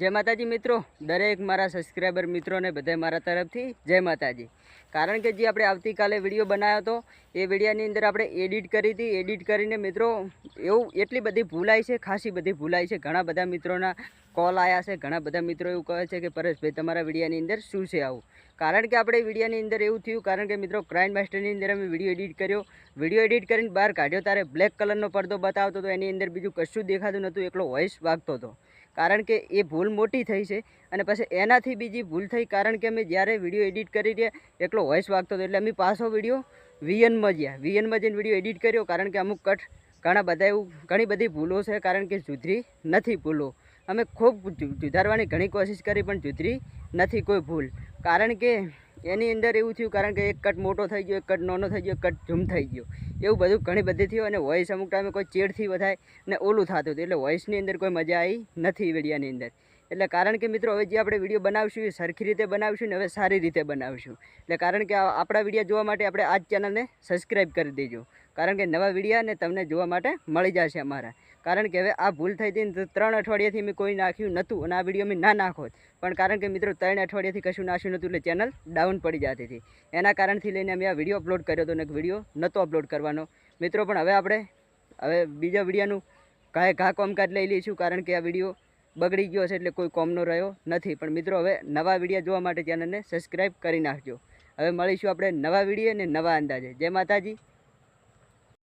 જય માતાજી મિત્રો. દરેક મારા સબસ્ક્રાઈબર મિત્રોને બધા મારા તરફથી જય માતાજી. કારણ કે જે આપણે આવતીકાલે વીડિયો બનાવ્યો હતો, એ વિડીયાની અંદર આપણે એડિટ કરી હતી. એડિટ કરીને મિત્રો, એવું એટલી બધી ભૂલાઈ છે, ખાસી બધી ભૂલાઈ છે. ઘણા બધા મિત્રોના કોલ આવ્યા છે. ઘણા બધા મિત્રો એવું કહે છે કે પરેશભાઈ તમારા વિડીયાની અંદર શું છે આવું? કારણ કે આપણે વિડીયાની અંદર એવું થયું, કારણ કે મિત્રો ક્રાઇમ માસ્ટરની અંદર અમે વીડિયો એડિટ કર્યો. વીડિયો એડિટ કરીને બહાર કાઢ્યો. ત્યારે બ્લેક કલરનો પડદો બતાવતો હતો, એની અંદર બીજું કશું દેખાતું નહોતું. એકલો વોઇસ વાગતો હતો. કારણ કે એ ભૂલ મોટી થઈ છે અને પછી એનાથી બીજી ભૂલ થઈ કારણ કે અમે જ્યારે વીડિયો એડિટ કરી રહ્યા, એકલો વોઇસ વાગતો હતો એટલે અમે પાછો વીડિયો વીએનમાં ગયા. વીએનમાં જઈને વીડિયો એડિટ કર્યો કારણ કે અમુક કટ ઘણા બધા એવું, ઘણી બધી ભૂલો છે કારણ કે સુધરી નથી ભૂલો. અમે ખૂબ સુધારવાની ઘણી કોશિશ કરી પણ સુધરી નથી કોઈ ભૂલ. કારણ કે એની અંદર એવું થયું, કારણ કે એક કટ મોટો થઈ ગયો, એક કટ નાનો થઈ ગયો, એક કટ ઝૂમ થઈ ગયો. એવું બધું ઘણી બધી થયું અને વોઇસ અમુક ટાઈમે કોઈ ચેડથી વધાય ને ઓલું થતું હતું. એટલે વોઇસની અંદર કોઈ મજા આવી નથી વિડીયાની અંદર. એટલે કારણ કે મિત્રો હવે જે આપણે વીડિયો બનાવશું એ સરખી રીતે બનાવીશું ને હવે સારી રીતે બનાવીશું. એટલે કારણ કે આપણા વીડિયો જોવા માટે આપણે આ જ ચેનલને સબસ્ક્રાઈબ કરી દેજો. કારણ કે નવા વિડીયાને તમને જોવા માટે મળી જશે અમારા. કારણ કે હવે આ ભૂલ થઈ હતી ને ત્રણ અઠવાડિયાથી મેં કોઈ નાખ્યું નહોતું અને આ વીડિયો મેં ના નાખો પણ કારણ કે મિત્રો ત્રણ અઠવાડિયાથી કશું નાખ્યું નહોતું એટલે ચેનલ ડાઉન પડી જતી હતી. એના કારણથી લઈને અમે આ વીડિયો અપલોડ કર્યો હતો ને વીડિયો નહોતો અપલોડ કરવાનો. મિત્રો પણ હવે આપણે હવે બીજા વિડીયાનું ઘાય ઘા કોમકાજ લઈ લઈશું કારણ કે આ વીડિયો બગડી ગયો છે એટલે કોઈ કોમનો રહ્યો નથી. પણ મિત્રો, હવે નવા વીડિયો જોવા માટે ચેનલને સબસ્ક્રાઈબ કરી નાખજો. હવે મળીશું આપણે નવા વીડિયો ને નવા અંદાજે. જય માતાજી.